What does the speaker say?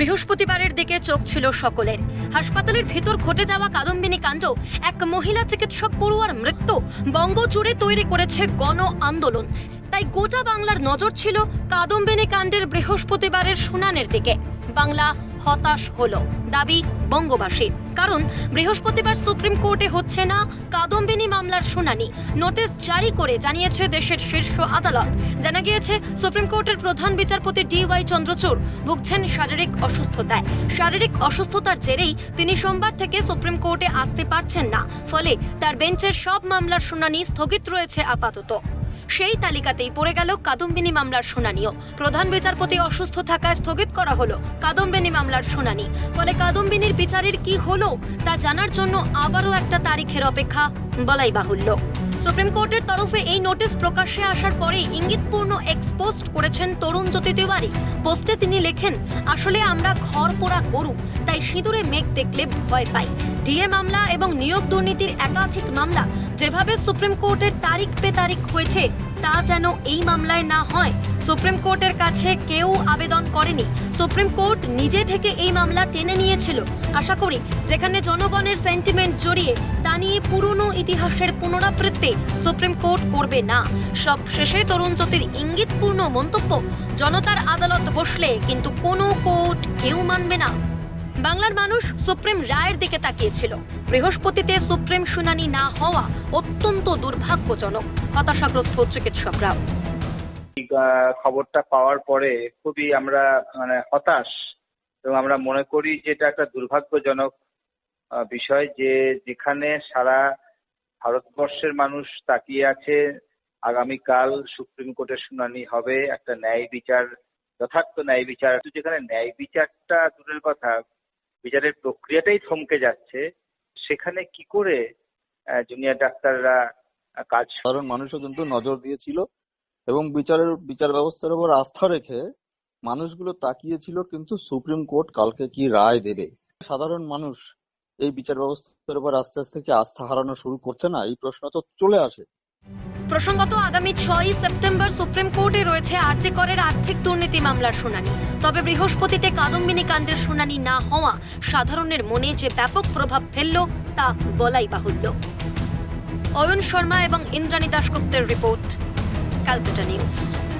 বৃহস্পতিবারের দিকে চোখ ছিল সকলের। হাসপাতালের ভিতর ঘটে যাওয়া কাদম্বিনী কাণ্ড, এক মহিলা চিকিৎসক পড়ুয়ার মৃত্যু বঙ্গ জুড়ে তৈরি করেছে গণ আন্দোলন। তাই গোটা বাংলার নজর ছিল কাদম্বিনী কাণ্ডের বৃহস্পতিবারের শুনানের দিকে। বাংলা হতাশ হলো। দাবি বঙ্গবাসীর কারণ বৃহস্পতিবার সুপ্রিম কোর্টে হচ্ছে না কাদম্বিনী মামলার শুনানি। নোটিশ জারি করে জানিয়েছে দেশের শীর্ষ আদালত। জানা গিয়েছে, সুপ্রিম কোর্টের প্রধান বিচারপতি ডি ওয়াই চন্দ্রচূড় ভুগছেন শারীরিক অসুস্থতায়। শারীরিক অসুস্থতার জেরেই তিনি সোমবার থেকে সুপ্রিম কোর্টে আসতে পারছেন না। ফলে তার বেঞ্চের সব মামলার শুনানি স্থগিত রয়েছে আপাতত। সেই তালিকাতেই পড়ে গেল কাদম্বিনী মামলার শুনানিও। প্রধান বিচারপতি অসুস্থ থাকায় স্থগিত করা হলো কাদম্বিনী মামলার শুনানি। ফলে কাদম্বিনীর বিচারের কি হলো তা জানার জন্য আবারও একটা তারিখের অপেক্ষা, বলাই বাহুল্য। সুপ্রিম কোর্টের তরফে এই নোটিশ প্রকাশ্যে আসার পরেই ইঙ্গিতপূর্ণ এক্সপোস্ট করেছেন তরুণ জ্যোতি তিওয়ারি। পোস্টে তিনি লেখেন, আসলে আমরা ঘর পোড়া গরু, তাই সিঁদুরে মেঘ দেখলে ভয় পাই। ডিএ মামলা এবং নিয়োগ দুর্নীতির একাধিক মামলা যেভাবে সুপ্রিম কোর্টের তারিখ পে তারিখ হয়েছে, তা যেন এই মামলায় না হয়। সুপ্রিম কোর্টের কাছে কেউ আবেদন করেনি। সুপ্রিম কোর্ট নিজে থেকে এই মামলা টেনে নিয়েছিল। আশা করি যেখানে জনগণের সেন্টিমেন্ট জড়িয়ে, তা নিয়ে পুরনো ইতিহাসের পুনরাবৃত্তি সুপ্রিম কোর্ট করবে না। সব শেষে তরুণ জ্যোতির ইঙ্গিতপূর্ণ মন্তব্য, জনতার আদালত বসলে কিন্তু কোনো কোর্ট কেউ মানবে না। বাংলার মানুষ সুপ্রিম রায়ের দিকে তাকিয়েছিল। বৃহস্পতিতে সুপ্রিম শুনানি না হওয়া অত্যন্ত দুর্ভাগ্যজনক। হতাশাগ্রস্ত চিকিৎসকরাও। খবরটা পাওয়ার পরে খুবই আমরা মানে হতাশ এবং আমরা মনে করি যে এটা একটা দুর্ভাগ্যজনক বিষয় যে যেখানে সারা ভারতবর্ষের মানুষ তাকিয়ে আছে, আগামীকাল সুপ্রিম কোর্টের শুনানি হবে, একটা ন্যায় বিচার, যথার্থ ন্যায় বিচার যেখানে ন্যায় বিচারটা দূরের কথা, বিচারের প্রক্রিয়াটাই থমকে যাচ্ছে, সেখানে কি করে জুনিয়র ডাক্তাররা কাজ সাধারণ মানুষও কিন্তু নজর দিয়েছিল। এবং বিচারের, বিচার ব্যবস্থার উপর আস্থা রেখে মানুষগুলো তাকিয়েছিল কিন্তু সুপ্রিম কোর্ট কালকে কি রায় দেবে? সাধারণ মানুষ এই বিচার ব্যবস্থার উপর আস্তে আস্তে কি আস্থা হারানো শুরু করছে না? এই প্রশ্ন তো চলে আসে। প্রসঙ্গত আগামী ছয়ই সেপ্টেম্বর সুপ্রিম কোর্টে রয়েছে আর্জি করের আর্থিক দুর্নীতি মামলার শুনানি। তবে বৃহস্পতিতে কাদম্বিনী কাণ্ডের শুনানি না হওয়া সাধারণের মনে যে ব্যাপক প্রভাব ফেলল, তা বলাই বাহুল্য। অয়ন শর্মা এবং ইন্দ্রাণী দাশগুপ্তের রিপোর্ট। Calcutta News.